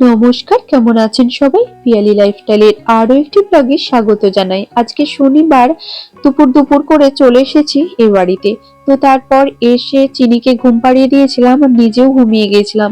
নমস্কার, কেমন আছেন সবাই? পিয়ালি লাইফস্টাইলের আরও একটি ব্লগে স্বাগত জানাই। আজকে শনিবার, দুপুর দুপুর করে চলে এসেছি এ বাড়িতে। তো তারপর এসে চিনিকে ঘুম পাড়িয়ে দিয়েছিলাম আর নিজেও ঘুমিয়ে গিয়েছিলাম।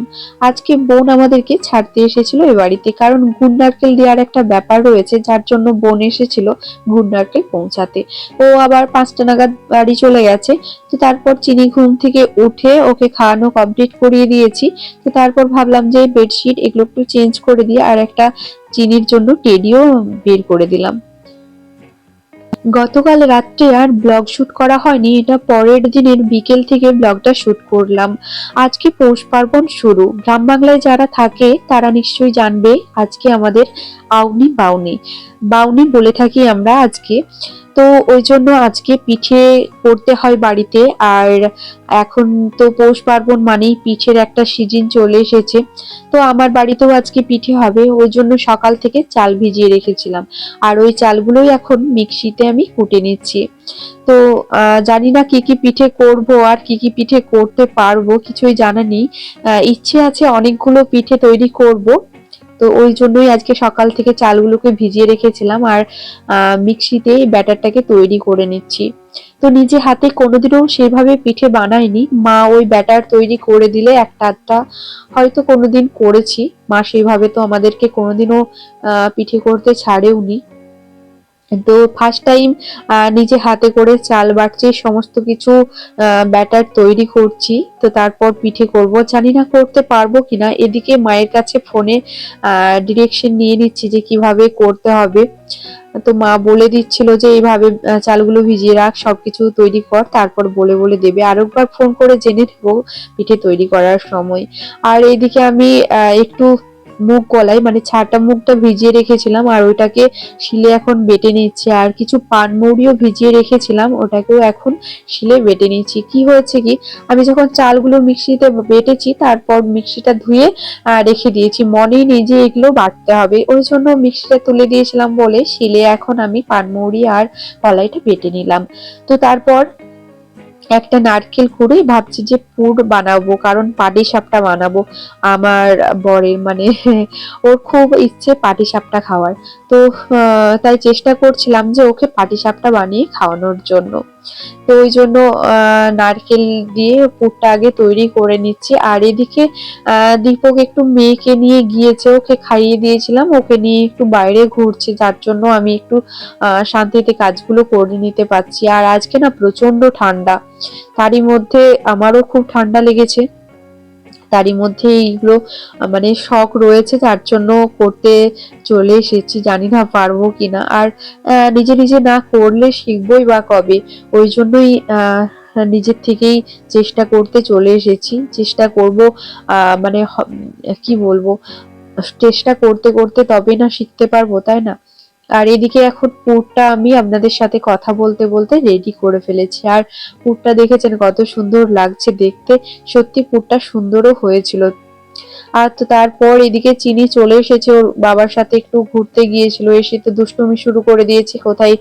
আজকে বোন আমাদেরকে ছাড়তে এসেছিল এ বাড়িতে, কারণ গুড় নারকেল দেওয়ার একটা ব্যাপার রয়েছে, যার জন্য বোন এসেছিল গুড় পৌঁছাতে। ও আবার পাঁচটা নাগাদ বাড়ি চলে গেছে, তো তারপর চিনি ঘুম থেকে উঠে ওকে খাওয়ানো কমপ্লিট করিয়ে দিয়েছি। তো তারপর ভাবলাম যে বেডশিট এগুলো একটু চেঞ্জ করে দিয়ে আর একটা চিনির জন্য টেডিও বের করে দিলাম। গতকাল রাত্রে আর ব্লগ শুট করা হয়নি, এটা পরের দিনের বিকেল থেকে ব্লগটা শুট করলাম। আজকে পৌষ পার্বণ শুরু। গ্রাম বাংলায় যারা থাকে, তারা নিশ্চয়ই জানবে আজকে আমাদের আউনি বাউনি। বাউনি বলে থাকি আমরা আজকে। তো ওই জন্য আজকে পিঠে করতে হয় বাড়িতে, আর এখন তো পৌষ পার্বণ মানেই পিঠের একটা সিজন চলে এসেছে। তো আমার বাড়িতেও আজকে পিঠে হবে, ওই জন্য সকাল থেকে চাল ভিজিয়ে রেখেছিলাম। আর ওই চালগুলোই এখন মিক্সিতে আমি কুটে নিচ্ছি। তো জানি না কি কি পিঠে করব আর কি কি পিঠে করতে পারব, কিছুই জানা নেই। ইচ্ছে আছে অনেকগুলো পিঠে তৈরি করব। তো ওই জন্যই আজকে সকাল থেকে চালগুলোকে ভিজিয়ে রেখেছিলাম আর মিক্সিতে ব্যাটারটাকে তৈরি করে নিচ্ছি। তো নিজে হাতে কোনোদিনও সেভাবে পিঠে বানাইনি। মা ওই ব্যাটার তৈরি করে দিলে একটা আধটা হয়তো কোনোদিন করেছি। মা সেইভাবে তো আমাদেরকে কোনোদিনও পিঠে করতে ছাড়েওনি। তো ফার্স্ট টাইম নিজে হাতে করে চাল বাটছি, সমস্ত কিছু ব্যাটার তৈরি করছি। তো তারপর পিঠে করব। জানি না করতে পারব কিনা এদিকে মায়ের কাছে ফোনে ডিরেকশন নিয়ে নিচ্ছি যে কীভাবে করতে হবে। তো মা বলে দিচ্ছিল যে এইভাবে চালগুলো ভিজিয়ে রাখ, সবকিছু তৈরি কর, তারপর বলে বলে দেবে। আরেকবার ফোন করে জেনে নেব পিঠে তৈরি করার সময়। আর এইদিকে আমি একটু মুগ কলাই মানে ছাটা মুগটা ভিজিয়ে রেখেছিলাম আর ওইটাকে শিলে এখন বেটে নিচ্ছি। আর কিছু পানমৌরিও ভিজিয়ে রেখেছিলাম, ওটাকেও এখন শিলে বেটে নিচ্ছি। কি হয়েছে কি? আমি যখন চালগুলো মিক্সিতে বেটেছি, তারপর মিক্সিটা ধুয়ে রেখে দিয়েছি। মনেই নেই যে এগুলো বাটতে হবে। ওই জন্য মিক্সিটা তুলে দিয়েছিলাম বলে শিলে এখন আমি পানমৌরি আর কলাইটা বেটে নিলাম। তো তারপর একটা নারকেল কুড়ে ভাবছি যে পুর বানাবো, কারণ পাটি সাপটা বানাবো আমার বরের মানে ওর খুব ইচ্ছে পাটি সাপটা খাওয়ার। তো তাই চেষ্টা করছিলাম যে ওকে পাটি সাপটা বানিয়ে খাওয়ানোর জন্য। তো ওই জন্য নারকেল দিয়ে পুরটা আগে তৈরি করে নিচ্ছি। আর এদিকে দীপক একটু মেয়েকে নিয়ে গিয়েছে, ওকে খাইয়ে দিয়েছিলাম। ওকে নিয়ে একটু বাইরে ঘুরছে, যার জন্য আমি একটু শান্তিতে কাজগুলো করে নিতে পারছি। আর আজকে না প্রচণ্ড ঠান্ডা। তারই মধ্যে আমারও খুব ঠান্ডা লেগেছে। তারই মধ্যে এইগুলো মানে শখ রয়েছে, তার জন্য করতে চলে এসেছি। জানি না পারব কিনা। আর নিজে নিজে না করলে শিখবই বা কবে? ওই জন্যই নিজের থেকেই চেষ্টা করতে চলে এসেছি। চেষ্টা করব মানে কি বলব? চেষ্টা করতে করতে তবে না শিখতে পারব, তাই না? আর এদিকে এখন পুরটা আমি আপনাদের সাথে কথা বলতে বলতে রেডি করে ফেলেছি। আর পুরটা দেখেছেন কত সুন্দর লাগছে দেখতে। সত্যি পুরটা সুন্দরও হয়েছিল। আর তো তারপর এদিকে চিনি চলে এসেছে, ওর বাবার সাথে একটু ঘুরতে গিয়েছিল, এসে তো দুষ্টুমি শুরু করে দিয়েছে। কোথায়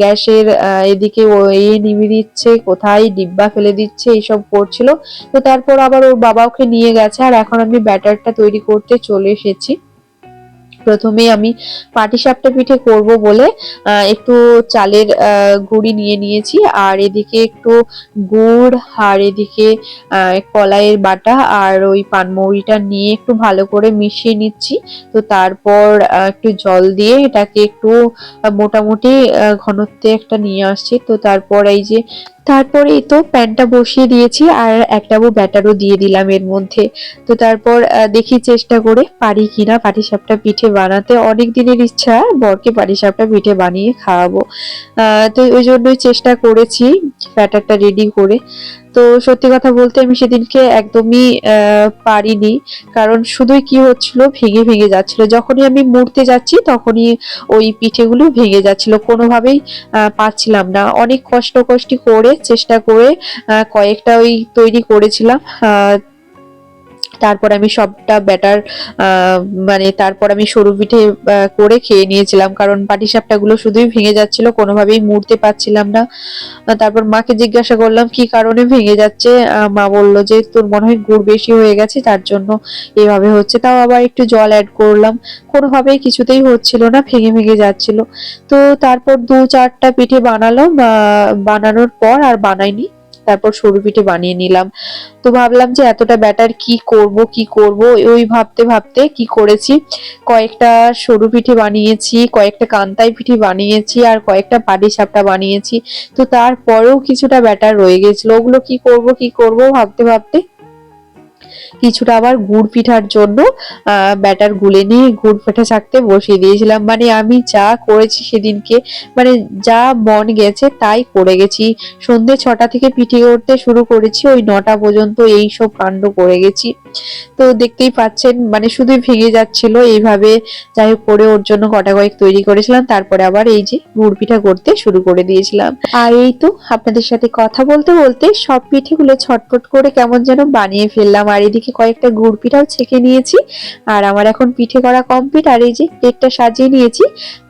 গ্যাসের এদিকে ও এ নিভে দিচ্ছে, কোথায় ডিব্বা ফেলে দিচ্ছে, এইসব করছিল। তো তারপর আবার ওর বাবা ওকে নিয়ে গেছে। আর এখন আমি ব্যাটারটা তৈরি করতে চলে এসেছি। প্রথমে আমি পাটিসাপটা পিঠে করব বলে একটু চালের গুঁড়ি নিয়ে নিয়েছি। আর এদিকে একটু গুড়, আর এদিকে কলাইয়ের বাটা আর ওই পানমৌরিটা নিয়ে একটু ভালো করে মিশিয়ে নিচ্ছি। তো তারপর একটু জল দিয়ে এটাকে একটু মোটামুটি ঘনত্বে একটা নিয়ে আসছি। তো তারপর এই যে তারপরে তো প্যানটা বসিয়ে দিয়েছি আর একটা ব্যাটারও দিয়ে দিলাম এর মধ্যে। তো তারপর দেখি চেষ্টা করে পারি কিনা পাটিসাপটা পিঠে বানাতে। অনেক দিনের ইচ্ছা বরকে পাটিসাপটা পিঠে বানিয়ে খাওয়াবো। তো ওই জন্যই চেষ্টা করেছি ব্যাটারটা রেডি করে। তো সত্যি কথা বলতে আমি সেদিনকে একদমই পারিনি। কারণ শুধুই কি হচ্ছিল, ভেঙে ভেঙে যাচ্ছিল। যখনই আমি মুড়তে যাচ্ছি তখনই ওই পিঠেগুলো ভেঙে যাচ্ছিল। কোনোভাবেই পাচ্ছিলাম না। অনেক কষ্ট কষ্ট করে চেষ্টা করে কয়েকটা ওই তৈরি করেছিলাম। তারপর আমি সবটা ব্যাটার মানে তারপর আমি সরু পিঠে করে খেয়ে নিয়েছিলাম। কারণ পাটিসাপটা গুলো শুধুই ভেঙে যাচ্ছিল, কোনোভাবেই মুড়তে পারছিলাম না। তারপর মাকে জিজ্ঞাসা করলাম, কি কারণে ভেঙে যাচ্ছে? মা বলল যে, তোর মনে হয় গুড় বেশি হয়ে গেছে, তার জন্য এভাবে হচ্ছে। তাও আবার একটু জল অ্যাড করলাম। কোনোভাবেই কিছুতেই হচ্ছিল না, ভেঙে ভেঙে যাচ্ছিল। তো তারপর দু চারটা পিঠে বানালাম। বানানোর পর আর বানাইনি। তারপর সরু পিঠে বানিয়ে নিলাম। তো ভাবলাম যে এতটা ব্যাটার কি করব কি করব? ওই ভাবতে ভাবতে কি করেছি? কয়েকটা সরু পিঠে বানিয়েছি, কয়েকটা কান্তাই পিঠে বানিয়েছি আর কয়েকটা পাটি সাপটা বানিয়েছি। তো তারপরেও কিছুটা ব্যাটার রয়ে গেছিল। ওগুলো কি করব কি করব ভাবতে ভাবতে কিছুটা আবার গুড় পিঠার জন্য ব্যাটার গুলে নিয়ে গুড় পিঠা ছাকতে বসিয়ে দিয়েছিলাম। মানে আমি যা করেছি সেদিনকে মানে যা মন গেছে তাই করে গেছি। সন্ধে ছটা থেকে পিঠে করতে শুরু করেছি, ওই নটা পর্যন্ত এই সব কাণ্ড করে গেছি। তো দেখতেই পাচ্ছেন মানে শুধুই ভেঙে যাচ্ছিল এইভাবে। যাই হোক, করে ওর জন্য কটা কয়েক তৈরি করেছিলাম, তারপরে আবার এই যে গুড় পিঠা করতে শুরু করে দিয়েছিলাম। আর এই তো আপনাদের সাথে কথা বলতে বলতে সব পিঠেগুলো ছটফট করে কেমন যেন বানিয়ে ফেললাম। আর এদিকে কয়েকটা গুড় পিঠাও ছেঁকে নিয়েছি। আর আমার এখন পিঠে করা কমপ্লিট আর এই যে প্লেটটা সাজিয়ে নিয়েছি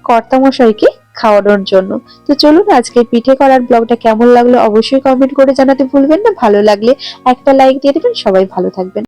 কর্তামশাইকে খাওয়ানোর জন্য। তো চলুন আজকে পিঠে করার ব্লগটা কেমন লাগল অবশ্যই কমেন্ট করে জানাতে ভুলবেন না। ভালো লাগলে একটা লাইক দিয়ে দেবেন। সবাই ভালো থাকবেন।